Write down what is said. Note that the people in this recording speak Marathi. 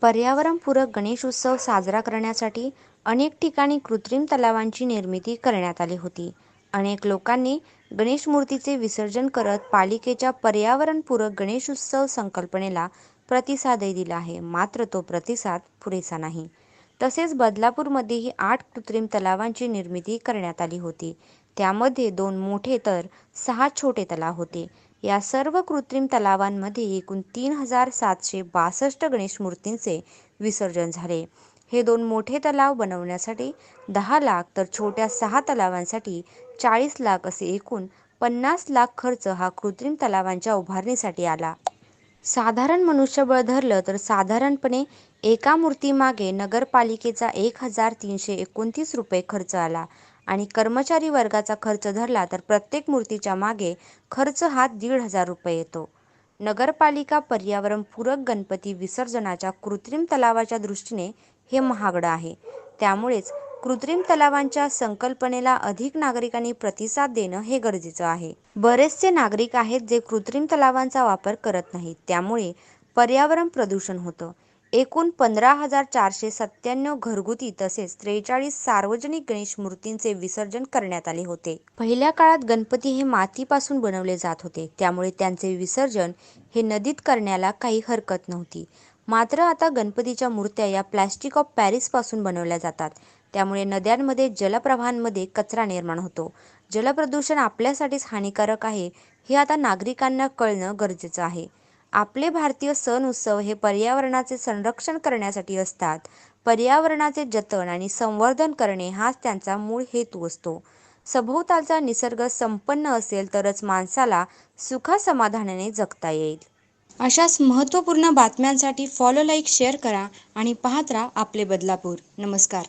पर्यावरणपूरक गणेशोत्सव साजरा करण्यासाठी अनेक ठिकाणी कृत्रिम तलावांची निर्मिती करण्यात आली होती. अनेक लोकांनी गणेश मूर्तीचे विसर्जन करत पालिकेच्या पर्यावरणपूरक गणेशोत्सव संकल्पनेला प्रतिसादही दिला आहे. मात्र तो प्रतिसाद पुरेसा नाही. तसेच बदलापूरमध्येही आठ कृत्रिम तलावांची निर्मिती करण्यात आली होती. त्यामध्ये दोन मोठे तर सहा छोटे तलाव होते. या सर्व कृत्रिम तलावांमध्ये एकूण तीन हजार सातशे बासष्ट गणेश मूर्तींचे विसर्जन झाले. हे दोन मोठे तलाव बनवण्यासाठी दहा लाख तर छोट्या सहा तलावांसाठी चाळीस लाख असे एकूण पन्नास लाख खर्च हा कृत्रिम तलावांच्या उभारणीसाठी आला. साधारण मनुष्यबळ धरलं तर साधारणपणे एका मूर्तीमागे नगरपालिकेचा एक हजार तीनशे एकोणतीस रुपये खर्च आला आणि कर्मचारी वर्गाचा खर्च धरला तर प्रत्येक मूर्तीच्या मागे खर्च हा दीड हजार रुपये येतो. नगरपालिका पर्यावरणपूरक गणपती विसर्जनाच्या कृत्रिम तलावाच्या दृष्टीने हे महागडं आहे. त्यामुळेच कृत्रिम तलावांच्या संकल्पनेला अधिक नागरिकांनी प्रतिसाद देणं हे गरजेचं आहे. बरेचसे नागरिक आहेत जे कृत्रिम तलावांचा वापर करत नाहीत. त्यामुळे पर्यावरण प्रदूषण होतं. एकूण पंधरा हजार चारशे सत्त्याण्णव घरगुती तसेच त्रेचाळीस सार्वजनिक गणेश मूर्तींचे विसर्जन करण्यात आले होते. पहिल्या काळात गणपती हे मातीपासून बनवले जात होते. त्यामुळे त्यांचे विसर्जन हे नदीत करण्याला काही हरकत नव्हती. मात्र आता गणपतीच्या मूर्त्या या प्लॅस्टिक ऑफ पॅरिसपासून बनवल्या जातात. त्यामुळे नद्यांमध्ये, जलप्रवाहांमध्ये कचरा निर्माण होतो. जलप्रदूषण आपल्यासाठीच हानिकारक आहे हे आता नागरिकांना कळणं गरजेचं आहे. आपले भारतीय सण-उत्सव हे पर्यावरणाचे संरक्षण करण्यासाठी असतात. पर्यावरणाचे जतन आणि संवर्धन करणे हाच त्यांचा मूळ हेतू असतो. सभोवतालचा निसर्ग संपन्न असेल तरच माणसाला सुखासमाधानाने जगता येईल. अशाच महत्त्वपूर्ण बातम्यांसाठी फॉलो, लाईक, शेअर करा आणि पाहत राहा आपले बदलापूर. नमस्कार.